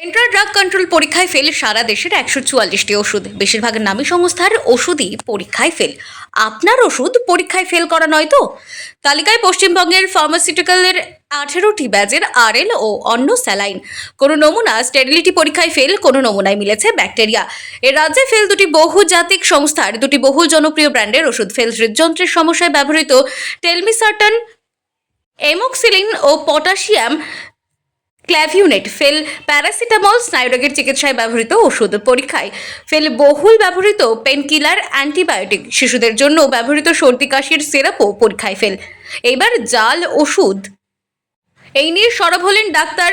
Central drug control পরীক্ষায় fail সারা দেশের একশো চুয়াল্লিশটি ওষুধ। বেশিরভাগ নামী সংস্থার ওষুধই পরীক্ষায় ফেল আপনার ওষুধ পরীক্ষায় ফেল করা নয় তো? তালিকায় পশ্চিমবঙ্গের ফার্মাসিউটিক্যালের আঠেরোটি ব্যাজের আর আরএল ও অন্য স্যালাইন। কোনো নমুনা স্টেরিলিটি পরীক্ষায় ফেল কোনো নমুনায় মিলেছে ব্যাকটেরিয়া এ রাজ্যে ফেল দুটি বহুজাতিক সংস্থার, দুটি বহুল জনপ্রিয় ব্র্যান্ডের ওষুধ। ফেল হৃদযন্ত্রের সমস্যায় ব্যবহৃত টেলমিসার্টন, এমোক্সিলিন ও পটাশিয়াম ক্ল্যাভিউনেট ফেল প্যারাসিটামল স্নায়ুরোগের চিকিৎসায় ব্যবহৃত ওষুধ পরীক্ষায়। ফেল বহুল ব্যবহৃত পেনকিলার অ্যান্টিবায়োটিক শিশুদের জন্য ব্যবহৃত সর্দি, কাশির সিরাপও পরীক্ষায় ফেল। এবার জাল ওষুধ। এই নিয়ে সরব হলেন ডাক্তার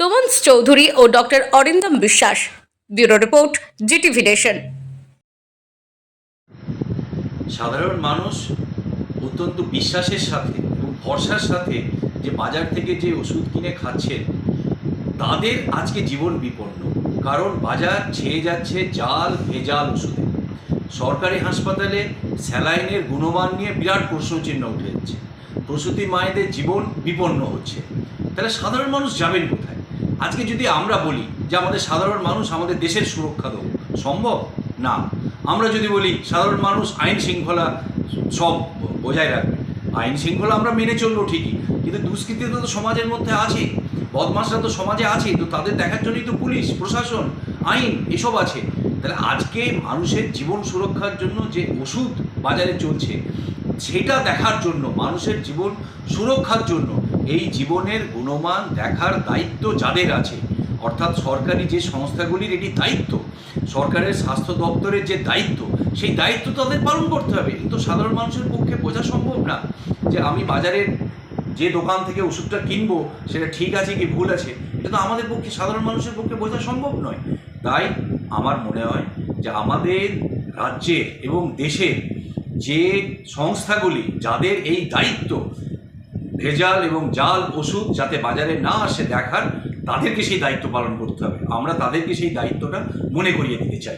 তোমন্স চৌধুরী ও doctor Arindam Biswas. Bureau report, GTV Nation. সাধারণ মানুষ অত্যন্ত বিশ্বাসের সাথে ভরসার সাথে যে বাজার থেকে যে ওষুধ কিনে খাচ্ছেন, তাদের আজকে জীবন বিপন্ন। কারণ বাজার ছেয়ে যাচ্ছে জাল ভেজাল ওষুধে। সরকারি হাসপাতালে স্যালাইনের গুণমান নিয়ে বিরাট প্রশ্নচিহ্ন উঠে যাচ্ছে। প্রসূতি মায়েদের জীবন বিপন্ন হচ্ছে। তাহলে সাধারণ মানুষ যাবেন কোথায়? আজকে যদি আমরা বলি যে আমাদের সাধারণ মানুষ আমাদের দেশের সুরক্ষা দেবো সম্ভব? না। আমরা যদি বলি সাধারণ মানুষ আইন শৃঙ্খলা সব বজায় রাখবে। আইন শৃঙ্খলা আমরা মেনে চলবো ঠিকই, কিন্তু দুষ্কৃতি তো সমাজের মধ্যে আছে, বদমাশরা তো সমাজে আছে, তো তাদের দেখার জন্যই তো পুলিশ, প্রশাসন, আইন, এসব আছে। তাহলে আজকে মানুষের জীবন সুরক্ষার জন্য যে ওষুধ বাজারে চলছে, সেটা দেখার জন্য, মানুষের জীবন সুরক্ষার জন্য, এই জীবনের গুণমান দেখার দায়িত্ব যাদের আছে অর্থাৎ সরকারি যে সংস্থাগুলির এটি দায়িত্ব, সরকারের স্বাস্থ্য দপ্তরের যে দায়িত্ব, সেই দায়িত্ব তাদের পালন করতে হবে। কিন্তু সাধারণ মানুষের পক্ষে বোঝা সম্ভব না যে আমি বাজারের যে দোকান থেকে ওষুধটা কিনবো, সেটা ঠিক আছে কি ভুল আছে। এটা তো আমাদের পক্ষে, সাধারণ মানুষের পক্ষে বোঝা সম্ভব নয়। তাই আমার মনে হয় যে আমাদের রাজ্যের এবং দেশের যে সংস্থাগুলি, যাদের এই দায়িত্ব, ভেজাল এবং জাল ওষুধ যাতে বাজারে না আসে দেখার তাদেরকে সেই দায়িত্ব পালন করতে হবে। আমরা তাদেরকে সেই দায়িত্বটা মনে করিয়ে দিতে চাই।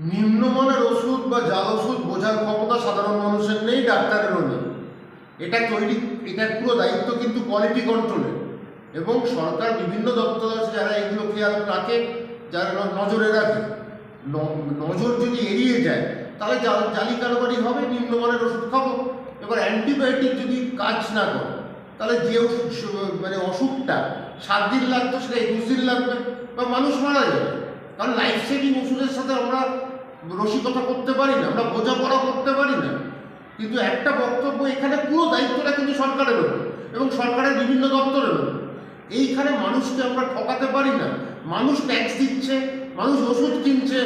নিম্নমানের ওষুধ বা জাল ওষুধ বোঝার ক্ষমতা সাধারণ মানুষের নেই, ডাক্তারেরও নেই। এটা তৈরি এটার পুরো দায়িত্ব কিন্তু কোয়ালিটি কন্ট্রোলের এবং সরকার বিভিন্ন দপ্তর আছে যারা এগুলো খেয়াল রাখে, যারা নজরে রাখে। নজর যদি এড়িয়ে যায়, তাহলে জাল- কারবারি হবে, নিম্নমানের ওষুধ খাব। এবার অ্যান্টিবায়োটিক যদি কাজ না করে তাহলে যে ওষুধ মানে অসুখটা সাত দিন লাগতো, সেটা একুশ দিন লাগবে, বা মানুষ মারা যাবে। কারণ লাইফ সেভিং ওষুধের সাথে আমরা রসিকতা করতে পারি না, আমরা বোঝাপড়া করতে পারি না। কিন্তু একটা বক্তব্য, এখানে পুরো দায়িত্বটা কিন্তু সরকারের ওপর, এবং সরকারের বিভিন্ন দপ্তরের ওপর। এইখানে মানুষকে আমরা ঠকাতে পারি না। মানুষ ট্যাক্স দিচ্ছে, মানুষ ওষুধ কিনছে,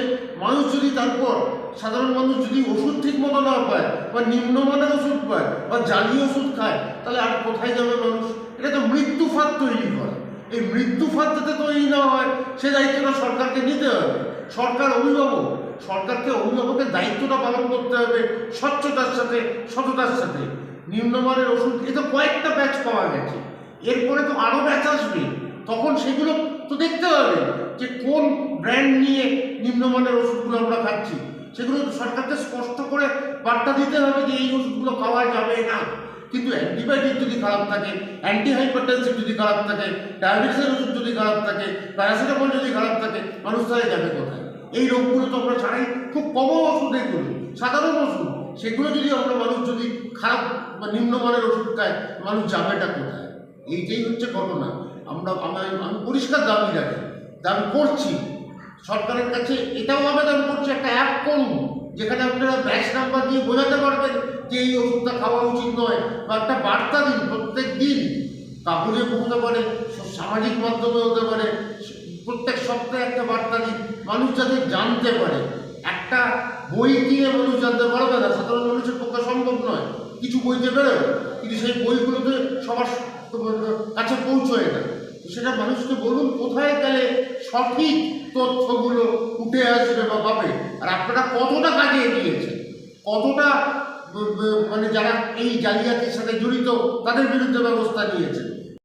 মানুষ যদি তারপর সাধারণ মানুষ যদি ওষুধ ঠিক মতো না পায় বা নিম্নমানের ওষুধ পায় বা জালি ওষুধ খায়, তাহলে আর কোথায় যাবে মানুষ? এটা তো মৃত্যু ফাঁদ তৈরি করা এই মৃত্যু ফাঁদ যাতে তৈরি না হয়, সে দায়িত্বটা সরকারকে নিতে হবে। সরকার অভিভাবক, সরকারকে অভিভাবকের দায়িত্বটা পালন করতে হবে স্বচ্ছতার সাথে, সততার সাথে। নিম্নমানের ওষুধ, এ তো কয়েকটা ব্যাচ পাওয়া গেছে। এরপরে তো আরও ব্যাচ আসবে। তখন সেগুলো তো দেখতে হবে যে কোন ব্র্যান্ড নিয়ে নিম্নমানের ওষুধগুলো আমরা খাচ্ছি। সেগুলো সরকারকে স্পষ্ট করে বার্তা দিতে হবে যে এই ওষুধগুলো খাওয়া যাবে না। কিন্তু অ্যান্টিবায়োটিক যদি খারাপ থাকে অ্যান্টি হাইপারটেনসিভ যদি খারাপ থাকে, ডায়াবেটিসের ওষুধ যদি খারাপ থাকে, প্যারাসিটামল যদি খারাপ থাকে, মানুষ তাহলে যাবে কোথায়? এই রোগগুলো তো আমরা ছাড়াই খুব কম ওষুধ এগুলো সাধারণ ওষুধ। সেগুলো যদি আমরা মানুষ যদি খারাপ বা নিম্নমানের ওষুধ খায়, মানুষ যাবেটা কোথায়? এইটাই হচ্ছে ঘটনা। আমরা আমি আমি পরিষ্কার দাবি রাখি, দাবি করছি। সরকারের কাছে এটাও আবেদন করছে, একটা অ্যাপ করুন যেখানে আপনারা ব্যাচ নাম্বার দিয়ে বোঝাতে পারবেন যে এই ওষুধটা খাওয়া উচিত নয়, বা একটা বার্তা দিন প্রত্যেক দিন। কাগজে হতে পারে সামাজিক মাধ্যমে হতে পারে, প্রত্যেক সপ্তাহে একটা বার্তা দিন, মানুষ যাতে জানতে পারে। একটা বই দিয়ে মানুষ জানতে পারবে না সাধারণ মানুষের পক্ষে সম্ভব নয়। কিছু বইতে বেরোয়, কিন্তু সেই বইগুলোতে সবার কাছে পৌঁছয় না। সেটা মানুষকে বলুন, কোথায় গেলে সঠিক তথ্যগুলো উঠে আসবে বা পাবে। আর আপনারা কতটা কাজে এগিয়েছেন? কতটা মানে যারা এই জালিয়াতির সাথে জড়িত, তাদের বিরুদ্ধে ব্যবস্থা নিয়েছেন?